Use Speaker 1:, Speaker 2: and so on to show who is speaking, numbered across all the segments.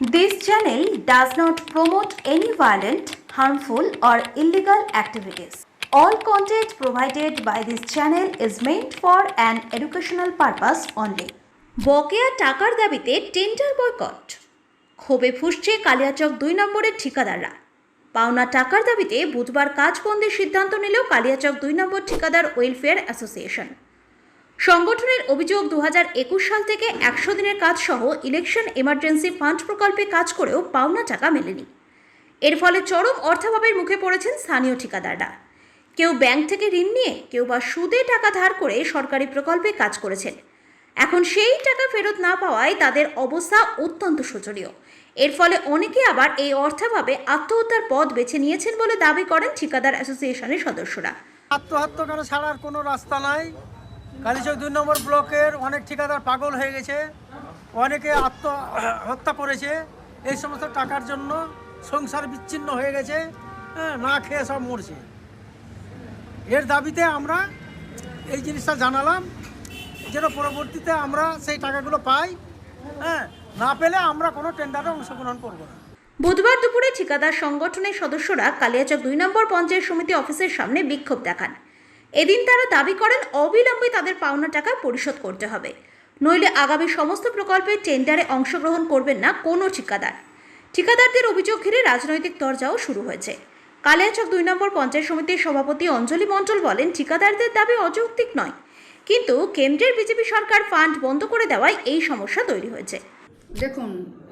Speaker 1: This channel does not promote any violent, harmful, or illegal activities. All content provided by this channel is meant for an educational purpose only. বকেয়া টাকার দাবিতে tender boycott ক্ষোভে ফুসছে কালিয়াচক দুই নম্বরের ঠিকাদাররা পাওনা টাকার দাবিতে বুধবার কাজ বন্ধের সিদ্ধান্ত নিলেও কালিয়াচক দুই নম্বর ঠিকাদার ওয়েলফেয়ার অ্যাসোসিয়েশন সংগঠনের অভিযোগ দু হাজার একুশ সাল থেকে একশো দিনের কাজ সহ ইলেকশন এমার্জেন্সি ফান্ড প্রকল্পে কাজ করেও পাওনা টাকা মেলেনি। এর ফলে চরম অর্থাভাবের মুখে পড়েছেন স্থানীয় ঠিকাদাররা। কেউ ব্যাংক থেকে ঋণ নিয়ে, কেউ বা সুদে টাকা ধার করে সরকারি প্রকল্পে কাজ করেছেন। এখন সেই টাকা ফেরত না পাওয়ায় তাদের অবস্থা অত্যন্ত শোচনীয়। এর ফলে অনেকে আবার এই অর্থাভাবে আত্মহত্যার পথ বেছে নিয়েছেন বলে দাবি করেন ঠিকাদার অ্যাসোসিয়েশনের সদস্যরা।
Speaker 2: আত্মহত্যা ছাড়ার কোনো রাস্তা নাই। কালীচক দুই নম্বর ব্লকের অনেক ঠিকাদার পাগল হয়ে গেছে। অনেকে আত্মহত্যা করেছে। এই সমস্ত টাকার জন্য সংসার বিচ্ছিন্ন হয়ে গেছে। হ্যাঁ, না খেয়ে সব মরছে। এর দাবিতে আমরা এই জিনিসটা জানালাম যেন পরবর্তীতে আমরা সেই টাকাগুলো পাই। হ্যাঁ না পেলে আমরা কোনো টেন্ডারে অংশগ্রহণ করব না।
Speaker 1: বুধবার দুপুরে ঠিকাদার সংগঠনের সদস্যরা কালিয়াচক দুই নম্বর পঞ্চায়েত সমিতি অফিসের সামনে বিক্ষোভ দেখান। এদিন তারা দাবি করেন অবিলম্বে তাদের পাওনা টাকা পরিশোধ করতে হবে। নইলে আগামী সমস্ত প্রকল্পের টেন্ডারে অংশগ্রহণ করবেন না কোনো ঠিকাদার। ঠিকাদারদের অভিযোগ ঘিরে রাজনৈতিক তরজাও শুরু হয়েছে। কালিয়াচক দুই নম্বর পঞ্চায়েত সমিতির সভাপতি অঞ্জলি মণ্ডল বলেন, ঠিকাদারদের দাবি অযৌক্তিক নয়। কিন্তু কেন্দ্রের বিজেপি সরকার ফান্ড বন্ধ করে দেওয়ায় এই সমস্যা তৈরি হয়েছে।
Speaker 3: দেখুন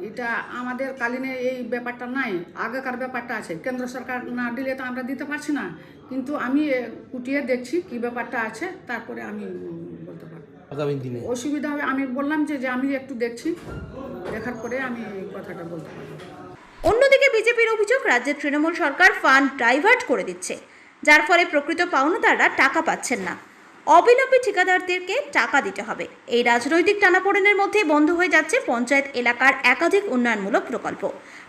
Speaker 3: এটা আমাদের কালীনে এই ব্যাপারটা নাই আগেকার ব্যাপারটা আছে। কেন্দ্র সরকার না দিলে তো আমরা দিতে পারছি না। কিন্তু আমি কুটিয়ে দেখছি কি ব্যাপারটা আছে তারপরে আমি বলতে পারব।
Speaker 4: আগামী দিনে।
Speaker 3: অসুবিধা হবে আমি বললাম যে যে আমি একটু দেখছি দেখার পরে আমি এই কথাটা বলতে পারব।
Speaker 1: অন্যদিকে বিজেপির অভিযোগ রাজ্যের তৃণমূল সরকার ফান্ড ডাইভার্ট করে দিচ্ছে। যার ফলে প্রকৃত পাওনাদাররা টাকা পাচ্ছেন না। অবিলম্বে ঠিকাদারদেরকে টাকা দিতে হবে। এই রাজনৈতিক টানাপোড়েনের মধ্যে বন্ধ হয়ে যাচ্ছে পঞ্চায়েত এলাকার একাধিক উন্নয়নমূলক প্রকল্প।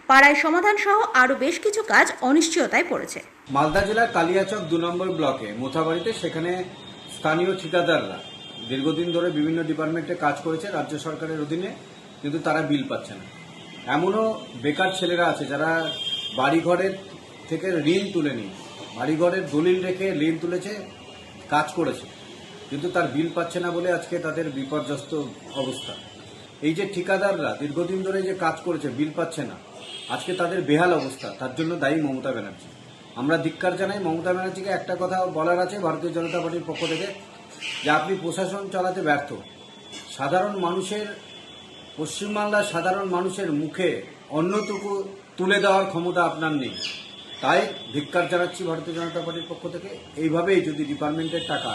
Speaker 1: পাড়ায় সমাধান সহ আরও বেশ কিছু কাজ অনিশ্চয়তায় পড়েছে।
Speaker 5: মালদা জেলার কালিয়াচক দু নম্বর ব্লকে মোথাবাড়িতে সেখানে স্থানীয় ঠিকাদাররা দীর্ঘদিন ধরে বিভিন্ন ডিপার্টমেন্টে কাজ করেছে রাজ্য সরকারের অধীনে, কিন্তু তারা বিল পাচ্ছে না। এমনও বেকার ছেলেরা আছে যারা বাড়িঘরের থেকে ঋণ তুলে নিয়ে, বাড়িঘরের দলিল রেখে ঋণ তুলেছে, কাজ করেছে। কিন্তু তার বিল পাচ্ছে না বলে আজকে তাদের বিপর্যস্ত অবস্থা। এই যে ঠিকাদাররা দীর্ঘদিন ধরে যে কাজ করেছে, বিল পাচ্ছে না, আজকে তাদের বেহাল অবস্থা। তার জন্য দায়ী মমতা ব্যানার্জি। আমরা ধিক্কার জানাই মমতা ব্যানার্জিকে। একটা কথা বলার আছে ভারতীয় জনতা পার্টির পক্ষ থেকে, যে আপনি প্রশাসন চালাতে ব্যর্থ। সাধারণ মানুষের, পশ্চিমবাংলার সাধারণ মানুষের মুখে অন্যটুকু তুলে দেওয়ার ক্ষমতা আপনার নেই। তাই ধিক্কার জানাচ্ছি ভারতীয় জনতা পার্টির পক্ষ থেকে। এইভাবেই যদি ডিপার্টমেন্টের টাকা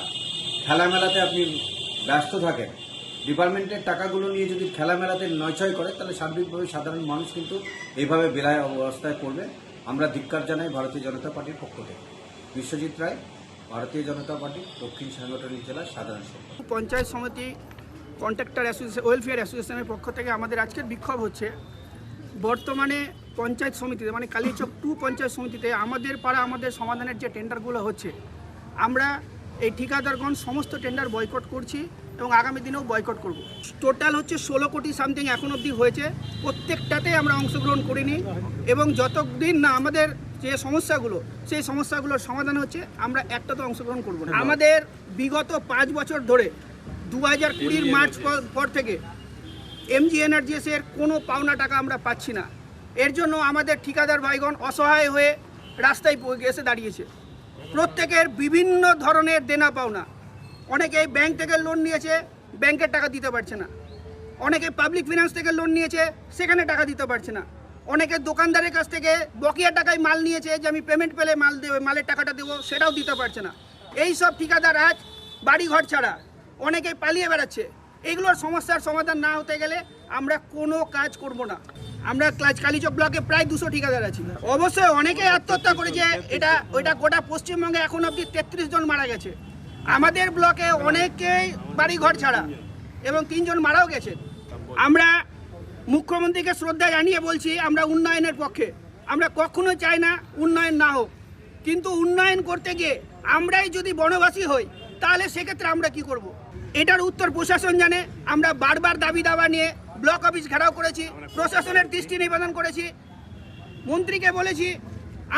Speaker 5: খেলামেলাতে আপনি ব্যস্ত থাকেন, ডিপার্টমেন্টের টাকাগুলো নিয়ে যদি খেলামেলাতে নয়ছয় করে, তাহলে সার্বিকভাবে সাধারণ মানুষ কিন্তু এইভাবে বেলায় অবস্থায় পড়বে। আমরা ধিক্কার জানাই ভারতীয় জনতা পার্টির পক্ষ থেকে। বিশ্বজিৎ রায়, ভারতীয় জনতা পার্টি, দক্ষিণ সাংগঠনিক জেলার সাধারণ সম্পাদক।
Speaker 6: পঞ্চায়েত সমিতি কন্ট্রাক্টর অ্যাসোসিয়েশন ওয়েলফেয়ার অ্যাসোসিয়েশনের পক্ষ থেকে আমাদের আজকের বিক্ষোভ হচ্ছে। বর্তমানে পঞ্চায়েত সমিতিতে মানে কালীচক টু পঞ্চায়েত সমিতিতে আমাদের পাড়া, আমাদের সমাধানের যে টেন্ডারগুলো হচ্ছে, আমরা এই ঠিকাদারগণ সমস্ত টেন্ডার বয়কট করছি এবং আগামী দিনেও বয়কট করব। টোটাল হচ্ছে ষোলো কোটি সামথিং এখন অবধি হয়েছে। প্রত্যেকটাতে আমরা অংশগ্রহণ করিনি এবং যতদিন না আমাদের যে সমস্যাগুলো সেই সমস্যাগুলোর সমাধান হচ্ছে আমরা একটাতে অংশগ্রহণ করব না। আমাদের বিগত পাঁচ বছর ধরে দু হাজার কুড়ির মার্চ পর- থেকে এমজি এনার্জিসের কোনো পাওনা টাকা আমরা পাচ্ছি না। এর জন্য আমাদের ঠিকাদার ভাইগণ অসহায় হয়ে রাস্তায় এসে দাঁড়িয়েছে। প্রত্যেকের বিভিন্ন ধরনের দেনা পাওনা। অনেকে ব্যাংক থেকে লোন নিয়েছে ব্যাংকের টাকা দিতে পারছে না। অনেকে পাবলিক ফিনান্স থেকে লোন নিয়েছে, সেখানে টাকা দিতে পারছে না। অনেকে দোকানদারের কাছ থেকে বকেয়া টাকায় মাল নিয়েছে যে আমি পেমেন্ট পেলে মাল দেবে, মালের টাকাটা দেবো, সেটাও দিতে পারছে না। এই সব ঠিকাদার আজ বাড়ি ঘর ছাড়া অনেকে পালিয়ে বেড়াচ্ছে। এইগুলোর সমস্যার সমাধান না হতে গেলে আমরা কোনো কাজ করব না। আমরা ক্লাচ কালীচক ব্লকে প্রায় দুশো ঠিকাদার আছি। অবশ্যই অনেকেই আত্মহত্যা করেছে এটা, ওইটা গোটা পশ্চিমবঙ্গে এখন অবধি তেত্রিশ জন মারা গেছে। আমাদের ব্লকে অনেকেই বাড়ি ঘর ছাড়া এবং তিনজন মারাও গেছে। আমরা মুখ্যমন্ত্রীকে শ্রদ্ধা জানিয়ে বলছি, আমরা উন্নয়নের পক্ষে। আমরা কখনো চাই না উন্নয়ন না হোক। কিন্তু উন্নয়ন করতে গিয়ে আমরাই যদি বনবাসী হই, তাহলে সেক্ষেত্রে আমরা কি করব। এটার উত্তর প্রশাসন জানে। আমরা বারবার দাবি দাবা নিয়ে ব্লক অফিস ঘেরাও করেছি, প্রশাসনের দৃষ্টি নিবেদন করেছি। মন্ত্রীকে বলেছি,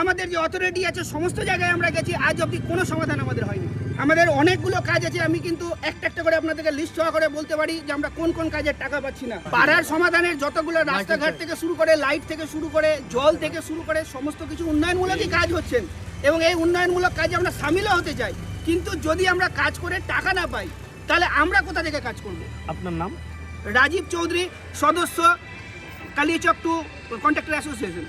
Speaker 6: আমাদের যে অথরিটি আছে, সমস্ত জায়গায় আমরা গেছি, আজ অবধি কোনো সমাধান আমাদের হয়নি। আমাদের অনেকগুলো কাজ আছে, আমি কিন্তু একটা একটা করে আপনাদেরকে লিস্ট করে বলতে পারি যে আমরা কোন কোন কাজের টাকা পাচ্ছি না। পাড়ার সমাধানের যতগুলো রাস্তাঘাট থেকে শুরু করে লাইট থেকে শুরু করে, জল থেকে শুরু করে, সমস্ত কিছু উন্নয়নমূলকই কাজ হচ্ছেন। এবং এই উন্নয়নমূলক কাজে আমরা সামিলও হতে চাই। কিন্তু যদি আমরা কাজ করে টাকা না পাই তাহলে আমরা কোথা থেকে কাজ করব?
Speaker 4: আপনার নাম?
Speaker 6: রাজীব চৌধুরী সদস্য কালিয়াচক টু কন্ট্রাক্টর অ্যাসোসিয়েশন